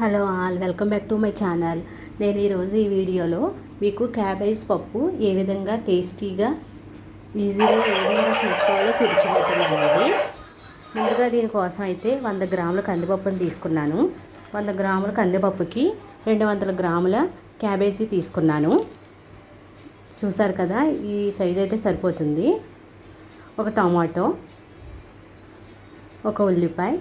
Hello all welcome back to my channel. నేను ఈరోజు ఈ వీడియోలో మీకు క్యాబేజ్ పప్పు ఏ విధంగా టేస్టీగా ఈజీగా ఏ విధంగా చేసుకోవాలో చూపించబోతున్నానండి. ముందుగా దీనికోసం అయితే వంద గ్రాముల కందిపప్పును తీసుకున్నాను. వంద గ్రాముల కందిపప్పుకి రెండు వందల గ్రాముల క్యాబేజీ తీసుకున్నాను. చూసారు కదా ఈ సైజ్ అయితే సరిపోతుంది. ఒక టమాటో ఒక ఉల్లిపాయ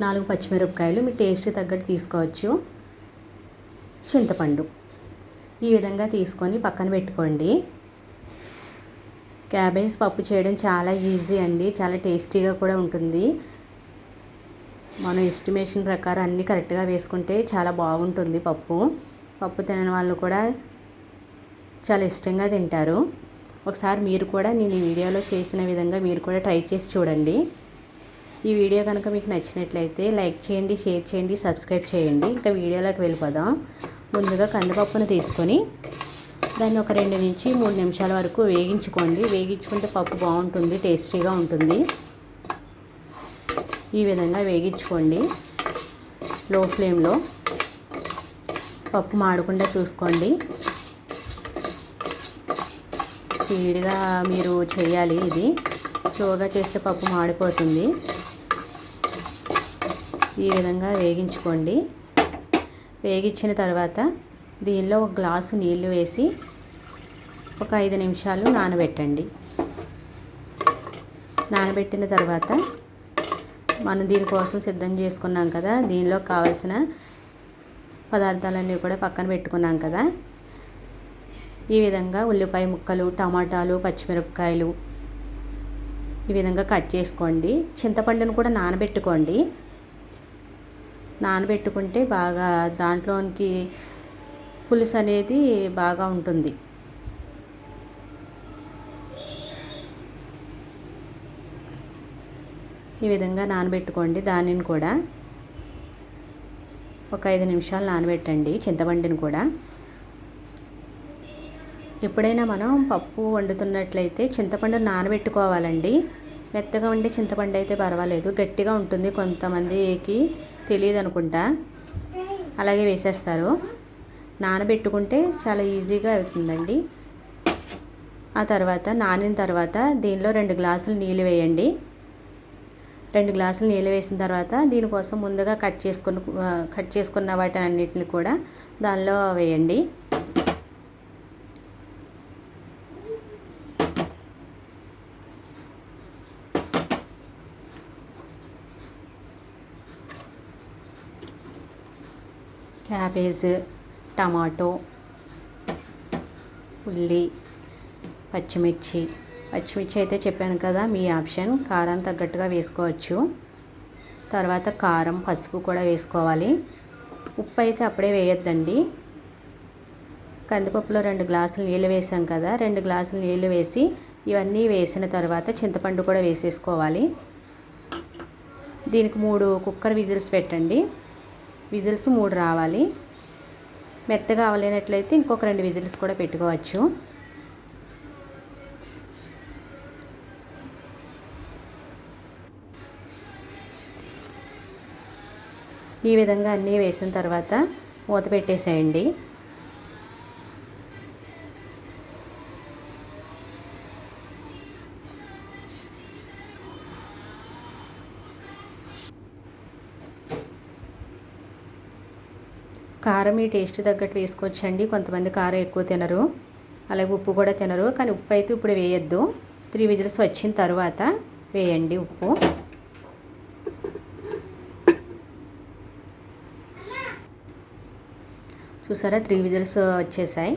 నాలుగు పచ్చిమిరపకాయలు మీ టేస్ట్ తగ్గట్టు తీసుకోవచ్చు. చింతపండు. ఈ విధంగా తీసుకొని పక్కన పెట్టుకోండి. క్యాబేజ్ పప్పు చేయడం చాలా ఈజీ అండి. చాలా టేస్టీగా కూడా ఉంటుంది. మనం ఎస్టిమేషన్ ప్రకారం అన్నీ కరెక్ట్గా వేసుకుంటే చాలా బాగుంటుంది పప్పు. పప్పు తినని వాళ్ళు కూడా చాలా ఇష్టంగా తింటారు. ఒకసారి మీరు కూడా నేను ఈ వీడియోలో చేసిన విధంగా మీరు కూడా ట్రై చేసి చూడండి. ఈ వీడియో కనుక మీకు నచ్చినట్లయితే లైక్ చేయండి షేర్ చేయండి సబ్స్క్రైబ్ చేయండి. ఇంకా వీడియోలోకి వెళ్ళిపోదాం. ముందుగా కందిపప్పును తీసుకొని దాన్ని ఒక రెండు నుంచి మూడు నిమిషాల వరకు వేగించుకోండి. వేగించుకుంటే పప్పు బాగుంటుంది టేస్టీగా ఉంటుంది. ఈ విధంగా వేగించుకోండి. లో ఫ్లేమ్లో పప్పు మాడకుండా చూసుకోండి. స్పీడ్గా మీరు చేయాలి ఇది. స్లోగా చేస్తే పప్పు మాడిపోతుంది. ఈ విధంగా వేగించుకోండి. వేగించిన తర్వాత దీనిలో ఒక గ్లాసు నీళ్ళు వేసి ఒక ఐదు నిమిషాలు నానబెట్టండి. నానబెట్టిన తర్వాత మనం దీనికోసం సిద్ధం చేసుకున్నాం కదా దీనిలో కావలసిన పదార్థాలన్నీ కూడా పక్కన పెట్టుకున్నాం కదా. ఈ విధంగా ఉల్లిపాయ ముక్కలు టమాటాలు పచ్చిమిరపకాయలు ఈ విధంగా కట్ చేసుకోండి. చింతపండును కూడా నానబెట్టుకోండి. నానబెట్టుకుంటే బాగా దాంట్లోనికి పులుసు అనేది బాగా ఉంటుంది. ఈ విధంగా నానబెట్టుకోండి దానిని కూడా. ఒక ఐదు నిమిషాలు నానబెట్టండి చింతపండుని కూడా. ఎప్పుడైనా మనం పప్పు వండుతున్నట్లయితే చింతపండు నానబెట్టుకోవాలండి. మెత్తగా ఉండే చింతపండు అయితే పర్వాలేదు. గట్టిగా ఉంటుంది కొంతమందికి తెలియదు అనుకుంటా. అలాగే వేసేస్తారు. నానబెట్టుకుంటే చాలా ఈజీగా అవుతుందండి. ఆ తర్వాత నానిన తర్వాత దీనిలో రెండు గ్లాసులు నీళ్ళు వేయండి. రెండు గ్లాసులు నీళ్ళు వేసిన తర్వాత దీనికోసం ముందుగా కట్ చేసుకున్న కట్ చేసుకున్న వాటి అన్నిటిని కూడా దానిలో వేయండి. క్యాబేజ్ టమాటో ఉల్లి పచ్చిమిర్చి. పచ్చిమిర్చి అయితే చెప్పాను కదా మీ ఆప్షన్. కారాన్ని తగ్గట్టుగా వేసుకోవచ్చు. తర్వాత కారం పసుపు కూడా వేసుకోవాలి. ఉప్పు అయితే అప్పుడే వేయొద్దండి. కందిపప్పులో రెండు గ్లాసులు నీళ్ళు వేసాం కదా రెండు గ్లాసులు నీళ్ళు వేసి ఇవన్నీ వేసిన తర్వాత చింతపండు కూడా వేసేసుకోవాలి. దీనికి మూడు కుక్కర్ విజిల్స్ పెట్టండి. విజిల్స్ మూడు రావాలి. మెత్తగా అవలేనట్లయితే ఇంకొక రెండు విజిల్స్ కూడా పెట్టుకోవచ్చు. ఈ విధంగా అన్నీ వేసిన తర్వాత మూత పెట్టేసేయండి. కారం మీ టేస్ట్ తగ్గట్టు వేసుకోవచ్చండి. కొంతమంది కారం ఎక్కువ తినరు. అలాగే ఉప్పు కూడా తినరు. కానీ ఉప్పు అయితే ఇప్పుడు వేయద్దు. త్రీ విజిల్స్ వచ్చిన తర్వాత వేయండి ఉప్పు. చూసారా? త్రీ విజిల్స్ వచ్చేసాయి.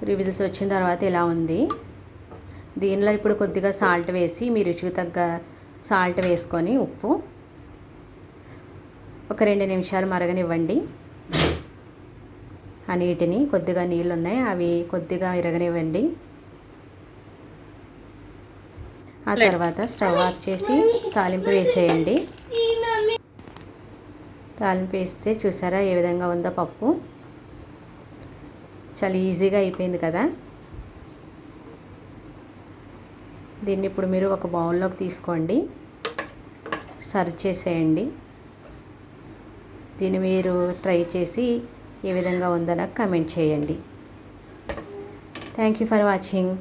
త్రీ విజిల్స్ వచ్చిన తర్వాత ఇలా ఉంది. దీనిలో ఇప్పుడు కొద్దిగా సాల్ట్ వేసి మీ రుచికి తగ్గ సాల్ట్ వేసుకొని ఉప్పు ఒక రెండు నిమిషాలు మరగనివ్వండి. ఆ నీటిని కొద్దిగా నీళ్ళు ఉన్నాయి అవి కొద్దిగా ఇరగనివ్వండి. ఆ తర్వాత స్టవ్ ఆఫ్ చేసి తాలింపు వేసేయండి. తాలింపు వేస్తే చూసారా ఏ విధంగా ఉందో పప్పు? చాలా ఈజీగా అయిపోయింది కదా. దీన్ని ఇప్పుడు మీరు ఒక బౌల్లోకి తీసుకోండి. సర్వ్ చేసేయండి. దీన్ని మీరు ట్రై చేసి ఏ విధంగా ఉందో నాకు కమెంట్ చేయండి. Thank you for watching